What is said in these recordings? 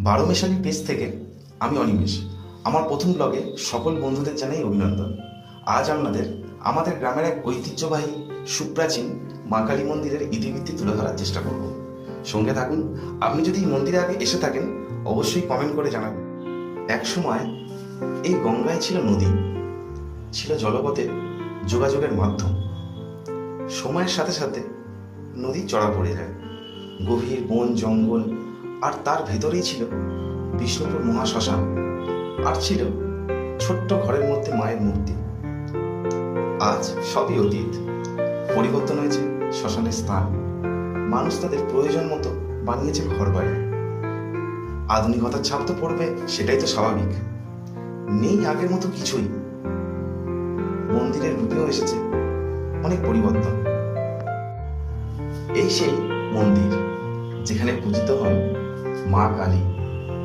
বারো মেশালি পেজ থেকে আমি অনিমেষ। আমার প্রথম ব্লগে সকল বন্ধুদের জানাই অভিনন্দন। আজ আপনাদের আমাদের গ্রামের এক ঐতিহ্যবাহী সুপ্রাচীন মা কালী মন্দিরের ইতিবৃত্তি তুলে ধরার চেষ্টা করব। সঙ্গে থাকুন, আপনি যদি এই মন্দিরে আগে এসে থাকেন, অবশ্যই কমেন্ট করে জানাবেন। এক সময় এই গঙ্গায় ছিল নদী। ছিল জলপথে যোগাযোগের মাধ্যম। সময়ের সাথে সাথে নদী চড়া পড়ে যায়। গভীর বন জঙ্গল আর তার ভেতরেই ছিল বিষ্ণুপুর মহাশ্মশান আর ছিল ছোট্ট ঘরের মধ্যে মায়ের মূর্তি। আজ সবই অতীত। পরিবর্তন হয়েছে শ্মশানের স্থান। মানুষ তাদের প্রয়োজন মতো বানিয়েছে ঘর বাড়ি আধুনিকতার ছাপ তো পড়বে, সেটাই তো স্বাভাবিক। নেই আগের মতো কিছুই। মন্দিরের রূপেও এসেছে অনেক পরিবর্তন। এই সেই মন্দির, যেখানে পূজিত হন মা কালী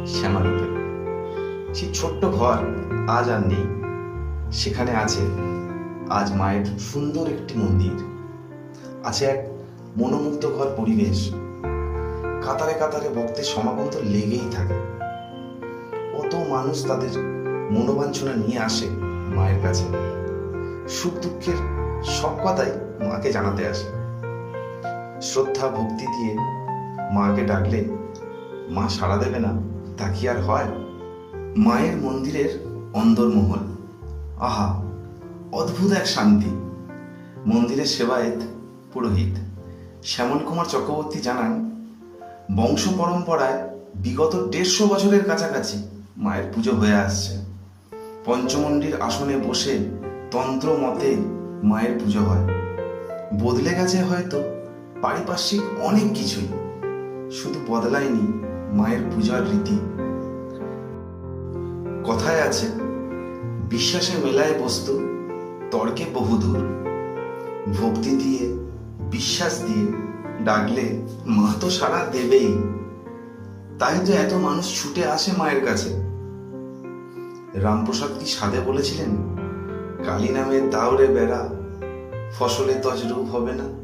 শ্যামারূপে। সেই ছোট্ট ঘর আজ আর নেই। সেখানে আছে আজ মায়ের সুন্দর একটি মন্দির। আছে এক মনোমুগ্ধকর পরিবেশ। কাতারে কাতারে ভক্তের সমাগম তো লেগেই থাকে। কত মানুষ তাদের মনোবাঞ্ছনা নিয়ে আসে মায়ের কাছে। সুখ দুঃখের সব কথাই মাকে জানাতে আসে। শ্রদ্ধা, ভক্তি দিয়ে মাকে ডাকলে মা সাড়া দেবে না, তা কি আর হয়? মায়ের মন্দিরের অন্দরমহল। আহা, অদ্ভুত এক শান্তি। মন্দিরের সেবায়েত পুরোহিত। শ্যামল কুমার চক্রবর্তী জানান, বংশ পরম্পরায় বিগত দেড়শো বছরের কাছাকাছি মায়ের পুজো হয়ে আসছে। পঞ্চমন্ডির আসনে বসে তন্ত্র মতে মায়ের পুজো হয়। বদলে গেছে হয়তো পারিপার্শ্বিক অনেক কিছুই। শুধু বদলায়নি মায়ের পূজার রীতি। কথায় আছে, বিশ্বাসে মেলায় বস্তু, তর্কে বহুদূর ভক্তি দিয়ে, বিশ্বাস দিয়ে ডাকলে মা তো সারা দেবেই। তাই তো এত মানুষ ছুটে আসে মায়ের কাছে। রামপ্রসাদ কি সাদে বলেছিলেন? কালী নামে দাওরে বেড়া, ফসলে তজরূপ হবে না।